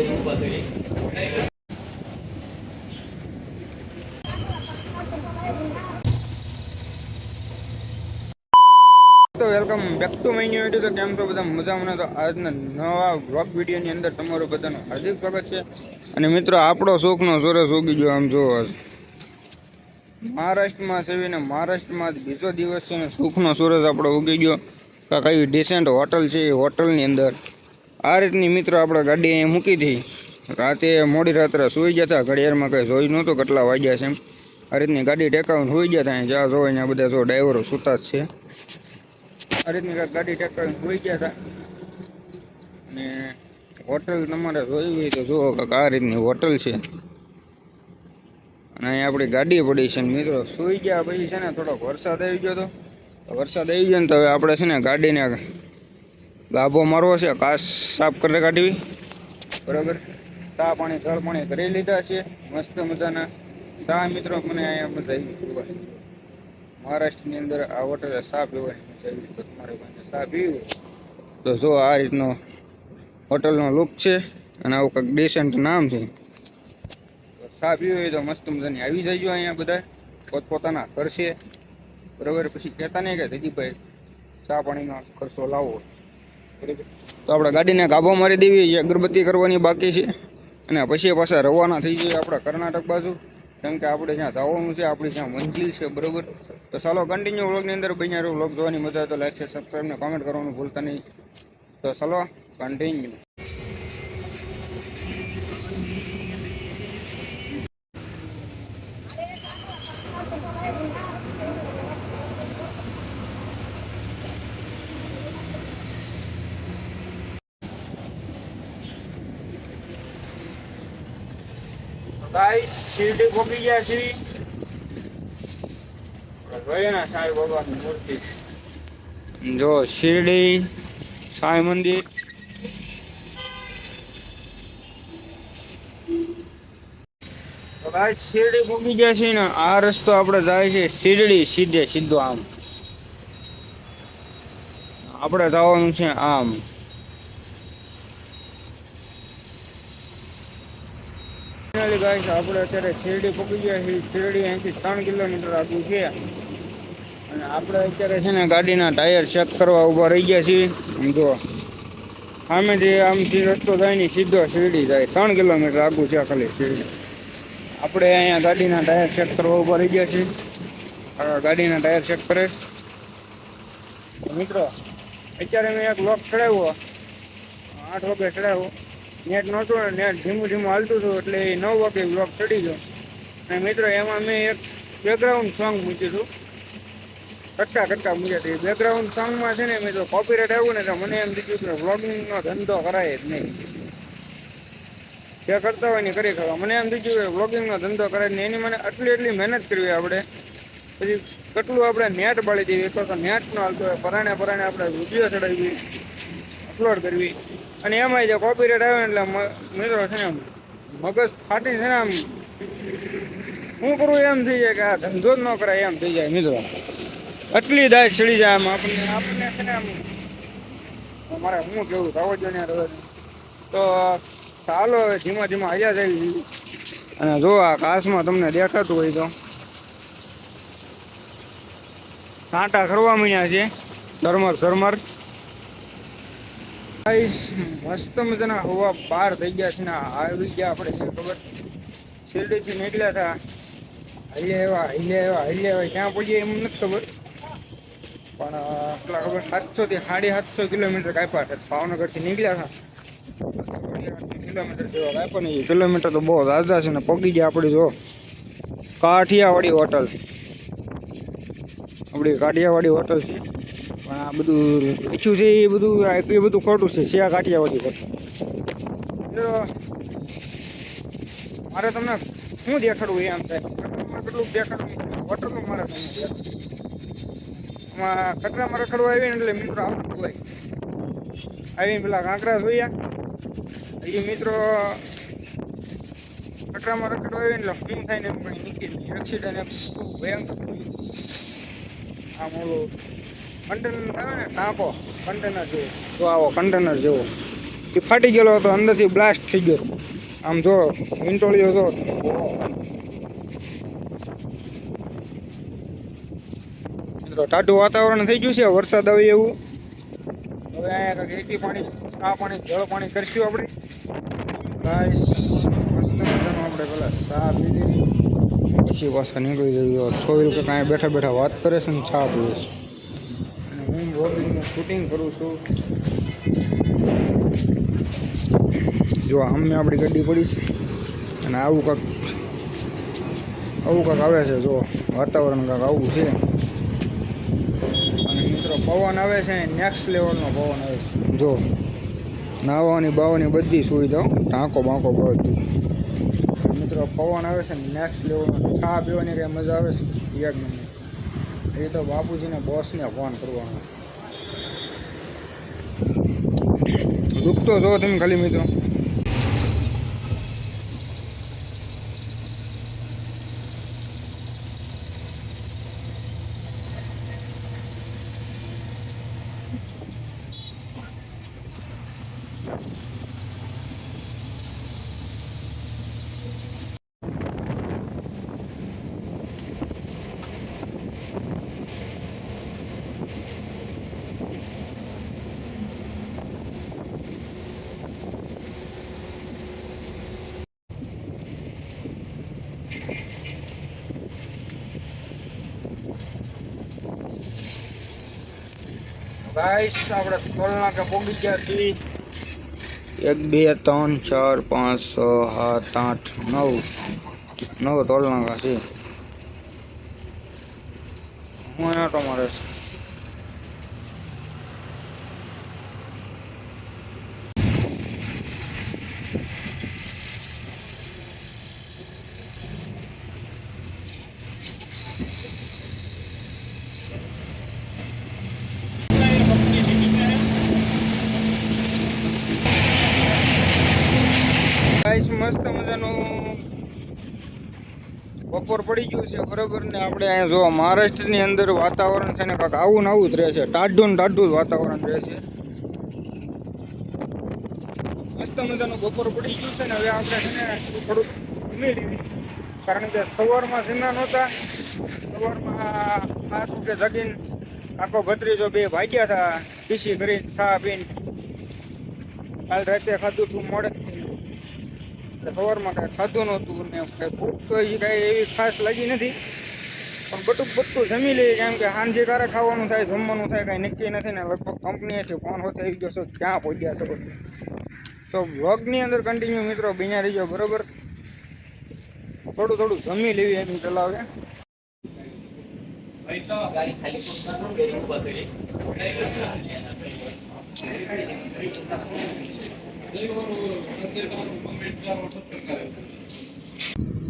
તો welcome back to my new video કેમ છો બધા? મજામાં તો આજના નવા વ્લોગ વિડીયોની અંદર તમારું બધાનું હાર્દિક સ્વાગત છે. અને મિત્રો, આપણો શોખનો સુરસ ઉગી ગયો આમ જોવો મહારાષ્ટ્રમાં સેવીને મહારાષ્ટ્રમાં બીજો દિવસ છે ને, સુખનો સૂરજ આપણો ઉગી ગયો. કાંઈ ડિસેન્ટ હોટલ છે એ હોટલની અંદર. આ રીતની મિત્રો આપણે ગાડી અહીં મૂકી હતી. રાતે મોડી રાત્રે સૂઈ ગયા હતા. ઘડિયાળમાં કંઈ જોઈ નહોતું. કેટલા વાગ્યા છે એમ. આ રીતની ગાડી ટેકાવીને સૂઈ ગયા હતા. અહીં જ્યાં જોઈ ને બધા જો ડ્રાઈવરો સૂતા જ છે. આ રીતની ગાડી ટેકાવીને સૂઈ ગયા હતા. અને હોટલ તમારે જોઈ હોય તો જુઓ કે આ રીતની હોટલ છે. અને અહીં આપણી ગાડી પડી છે મિત્રો. સૂઈ ગયા પછી છે ને થોડોક વરસાદ આવી ગયો હતો વરસાદ આવી ગયો ને તો હવે આપણે છે ને ગાડીને ગાભો મારવો છે. કાશ સાફ કરી કાઢવી. બરાબર? સા પાણી, જળ પાણી કરી લીધા છે. મસ્ત મજાના. સા મિત્રો, મને અહીંયા મજા આવી પીવાની મહારાષ્ટ્રની અંદર આ હોટલે સા પીવાની મજા તો પાસે ચા તો જો આ રીતનો હોટલનો લુક છે અને આવું કંઈક ડિસન્ટ નામ છે. સા પીવી હોય તો મસ્ત મજાની આવી જજો અહીંયા બધા. પોતપોતાના છે. બરાબર? પછી કહેતા નહીં કે, દીદીભાઈ, ચા પાણીનો ખર્ચો લાવો. તો આપણે ગાડીને ગાભો મારી દેવી અગરબત્તી કરવાની બાકી છે. અને પછી પાછા રવાના થઈ જઈએ આપણે કર્ણાટક બાજુ. કેમ કે આપણે જ્યાં જવાનું છે, આપણી જ્યાં મંજિલ છે, બરાબર. તો ચાલો કન્ટિન્યુ વ્લોગની અંદર બન્યા રહ્યું વ્લોગ જોવાની મજા તો લાઈક છે સબસ્ક્રાઈબ ને કોમેન્ટ કરવાનું ભૂલતા નહીં. તો ચાલો કન્ટિન્યુ ગાઈસ શિરડી પહોંચી ગયા છીએ સાંઈ જો શિરડી, સાંઈ મંદિર. ભાઈ શિરડી પહોંચી ગયા છે ને, આ રસ્તો આપણે જાય છે શિરડી સીધે સીધો આમ. આપણે જવાનું છે આમ. ફાઇનલી ગાઈસ આપણે અત્યારે શિરડી પહોંચી ગયા છીએ. શિરડી અહીંથી ત્રણ કિલોમીટર આગળ છે. અને આપણે અત્યારે છે ને ગાડીના ટાયર ચેક કરવા ઊભા રહી ગયા છીએ. જો સામેથી આમથી રસ્તો જાય ને સીધો શિરડી જાય. ત્રણ કિલોમીટર આગળ છે ખાલી શિરડી. આપણે અહીંયા ગાડીના ટાયર ચેક કરવા ઊભા રહી ગયા છીએ. ગાડીના ટાયર ચેક કરે. મિત્રો, અત્યારે મેં એક લોક ચડાવ્યો. આઠ વાગે ચડાવ્યો. નેટ નહોતું ને નેટ ધીમું ધીમું હાલતું હતું એટલે એ નવ વાગે બ્લોક ચડી ગયો. અને મિત્રો, એમાં મેં એક બેકગ્રાઉન્ડ સોંગ મૂક્યું હતું. કટકા કટકા મૂક્યા હતી. બેકગ્રાઉન્ડ સોંગમાં છે ને મિત્રો કોપીરાઇટ આવ્યું ને તો મને એમ દીધું કે વ્લોગિંગનો ધંધો કરાય જ નહીં. જે કરતા હોય ને કરી ખાવા. મને એમ દીધું કે વ્લોગિંગનો ધંધો કરાય ને એની મને આટલી એટલી મહેનત કરવી આપણે. પછી કેટલું આપણે નેટ બાળી દેવી એક તો નેટ ન હાલતું હોય. પરાણે પરાણે આપણે વીડિયો ચડાવી અપલોડ કરવી. અને એમાં જે કોપીરાઇટ આવે એટલે મિત્રો છે ને આમ મગજ ફાટી છે ને આમ. શું કરવું એમ થઈ જાય કે આ ધંધો જ ન કરાય એમ થઈ જાય મિત્રો. આટલી દાય ચડી જાય આમ આપણને આપણને છે ને આમ. મારે હું કેવું સાવજો ને રહે તો ચાલો હવે ધીમા ધીમા આવ્યા જાય. અને જો આ કાશમાં તમને દેખાતું હોય તો. સાંટા કરવા માંડ્યા છે. ધરમર ઝરમર. ગાઈસ મસ્ત મજાના હવા પાર થઈ ગયા છે ને આવી ગયા આપણે છે ખબર? શિરડીથી નીકળ્યા હતા. હૈલે એવા હૈલે એવા હૈલે એવા ક્યાં પહોંચીએ એમ નથી ખબર. પણ અ, ખબર સાતસોથી સાડી સાતસો કિલોમીટર કાપ્યા છે. ભાવનગરથી નીકળ્યા હતા. કિલોમીટર જેવા કાપ્યા નહીં કિલોમીટર તો બહુ ઝાઝા છે ને પગી ગયા આપણી જો. કાઠિયાવાડી હોટલ. આપણી કાઠિયાવાડી હોટલ છે. પણ આ બધું લખ્યું છે એ બધું એ બધું ખોટું છે શિયા કાઠિયાવાડી મિત્રો, મારે તમને શું દેખાડવું એમ થાય? કેટલું દેખાડવું? હોટલનું મારે તમને એમાં આમાં ખતરામાં રખડવા આવીને એટલે મિત્રો આવતું હોય. આવીને પેલા કાંકરા જોયા. એ મિત્રો કચરામાં રખડવા આવીને એટલે ફીમ થાય ને એમ પણ નીકળી એક્સિડન્ટ ભયંકર આ આમ ઓલું કન્ટેનર આવે ને ટાંકો કન્ટેનર જેવો. તો આવો કન્ટેનર જેવો. એ ફાટી ગયેલો હતો, અંદરથી બ્લાસ્ટ થઈ ગયો. આમ જો, વિંટોળીઓ જો મિત્રો, ટાઢું વાતાવરણ થઈ ગયું છે, વરસાદ આવે એવું. હવે અહીંયા રેતી પાણી, ચા પાણી, જળ પાણી કરશું આપણે. આપણે પેલા ચા પીધી. પછી પાછા નીકળી જઈએ. છોકરી કાંઈ બેઠા બેઠા વાત કરે છે ને ચા પીવે છે. હું વ્લોગિંગનું શૂટિંગ કરું છું. જો આમને આપણી ગાડી પડી છે અને આવું કાંક આવું કાંક આવે છે, જો વાતાવરણ કાંક આવું છે. અને મિત્રો, પવન આવે છે નેક્સ્ટ લેવલનો પવન આવે છે. જો નાહવાની બાવાની બધી સુવિધાઓ ટાંકો બાંકો બધું મિત્રો, પવન આવે છે નેક્સ્ટ લેવલનો ચા પીવાની કંઈ મજા આવે છે? એક નંબર એ તો બાપુજીને બોસને ફોન કરવાનો લુક જો તમે ખાલી મિત્રો? ગાઈસ, આપણે ટોલ કે પહોંચી ગયા છીએ. એક, બે, ત્રણ, ચાર, પાંચ, છ, સાત, આઠ, નવ. નવ ટોલ નાકા છે. હું તો મારે છે ગાઈસ મસ્ત મજાનું બપોર પડી ગયું છે, બરોબર ને? આપણે અહીંયા જો મહારાષ્ટ્રની અંદર વાતાવરણ છે ને કાંક આવું ને આવું જ રહેશે ટાઢું ને ટાઢું જ વાતાવરણ રહેશે મસ્ત મજાનું બપોર પડી ગયું છે ને, હવે આપણે છે ને થોડુંક જમી લીધું કારણ કે સવારમાં જમ્યા નહોતા. સવારમાં આઠ વાગે જગીને આખો ભત્રીજો બે ભાગ્યા હતા. પીસી કરીને ચા પીને. કાલ રાતે ખાધું હતું મોડે. સવારમાં કાંઈ ખાધું નહોતું ને કાંઈ ભૂખ તો હજી કાંઈ એવી ખાસ લાગી નથી. પણ બટુક બટું જમી લઈએ કેમ કે સાંજે કારે ખાવાનું થાય, જમવાનું થાય, કાંઈ નક્કી નથી ને લગભગ કંપનીએથી ફોન હોતે આવી ગયો છો, ક્યાં પહોંચ્યા છો બધું. તો બ્લોગની અંદર કન્ટિન્યુ મિત્રો બન્યા રહીજો, બરોબર? થોડું થોડું જમી લેવી એમ પેલા હવે. ગાડી ખાલી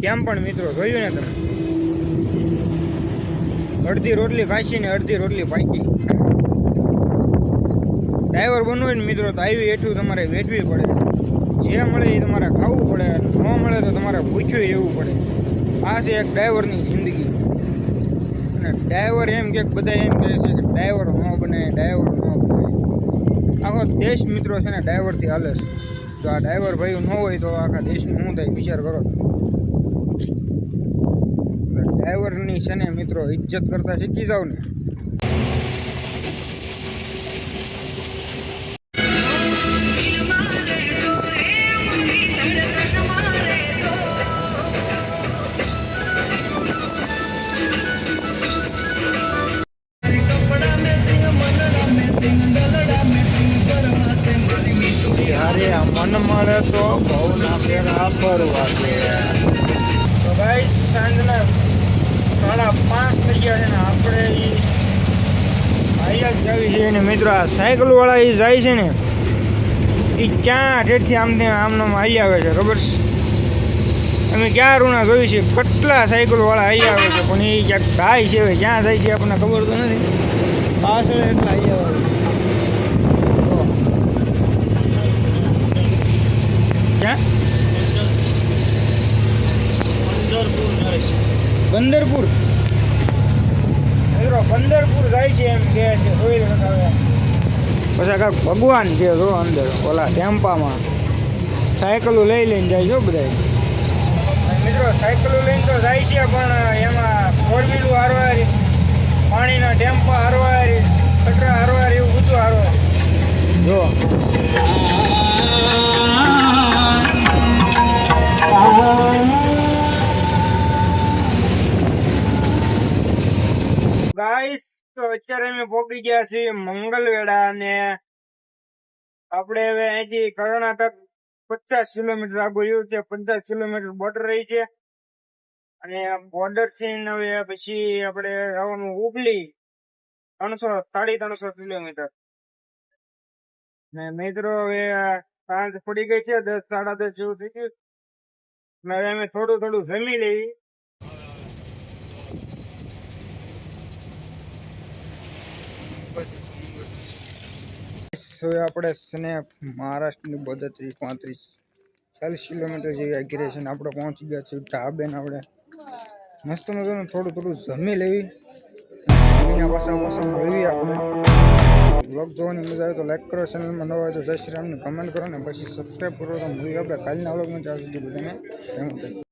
કેમ પણ મિત્રો, જોયું ને તમે? અડધી રોટલી ઘાસી ને અડધી રોટલી પાકી ડ્રાઈવર બનવું હોય ને મિત્રો, તો આવી એટલું તમારે વેઠવી પડે. જે મળે એ તમારે ખાવું પડે ન મળે તો તમારે પૂછ્યું એવું પડે. આ છે એક ડ્રાઈવરની જિંદગી. અને ડ્રાઈવર એમ કે બધા એમ કહે છે કે ડ્રાઈવર ન બને ડ્રાઈવર આખો દેશ મિત્રો છે ને ડ્રાઈવરથી હાલે છે. જો આ ડ્રાઈવર ભાઈ ન હોય તો આખા દેશનું શું થાય વિચાર કરો. ડ્રાઈવરની છે ને મિત્રો ઇજ્જત કરતા શીખી જાઓ ને. ત્યારે મન મળે તો બહુ ના ફેરા ફરવા છે. તો ભાઈ, સાંજના સાડા પાંચ થઈ ગયા છે ને આપણે એ હાઈયા જ જવી છે ને મિત્રો, આ સાયકલ વાળા એ જાય છે ને એ ક્યાં ઠેઠથી આમ ને આમ આવી આવે છે, ખબર છે? અમે ક્યાં રૂણા ગયું છે, કેટલા સાયકલ વાળા હાઈ આવે છે, પણ એ ક્યાંક થાય છે ક્યાં જાય છે આપણને ખબર તો નથી. પાછળ એટલા આવી આવે છે. બંદરપુર મિત્રો બંદરપુર જાય છે એમ કે છે જોઈ પછી કાંઈક ભગવાન છે જો અંદર ઓલા ટેમ્પામાં. સાયકલો લઈ લઈને જાય છો બધા મિત્રો સાયકલો લઈને તો જાય છે પણ એમાં ફોર વ્હીલું હારવારી પાણીના ટેમ્પા હારવારી કચરા હારવારી એવું બધું હારવાર. જો. ગાઈસ અત્યારે અમે પહોંચી ગયા છીએ મંગલવેડા અને આપણે હવે અહીંથી કર્ણાટક પચાસ કિલોમીટર આગળ રહ્યું છે, પચાસ કિલોમીટર બોર્ડર રહી છે. અને બોર્ડરથી હવે પછી આપણે આવવાનું ઉપલી ત્રણસો, સાડી ત્રણસો કિલોમીટર. ને મિત્રો હવે સાંજ પડી ગઈ છે, દસ, સાડા દસ જેવું થઈ ગયું. હવે અમે થોડું થોડું જમી હવે આપણે સ્નેપ મહારાષ્ટ્રની બદત્રીસ પાંત્રીસ, ચાલીસ કિલોમીટર જેવી આગી છે ને આપણે પહોંચી ગયા છીએ ઢાબેન આપણે. મસ્ત મજાનું થોડું થોડું જમી લેવી. જમીને પાછા પાછા મળવી આપણે. બ્લોગ જોવાની મજા આવે તો લાઈક કરો ચેનલમાં નવા હોય તો જય શ્રી રામને કમેન્ટ કરો ને પછી સબસ્ક્રાઈબ કરો તો મળી આપણે. કાલના બ્લોગમાં ત્યાં સુધી બધાને.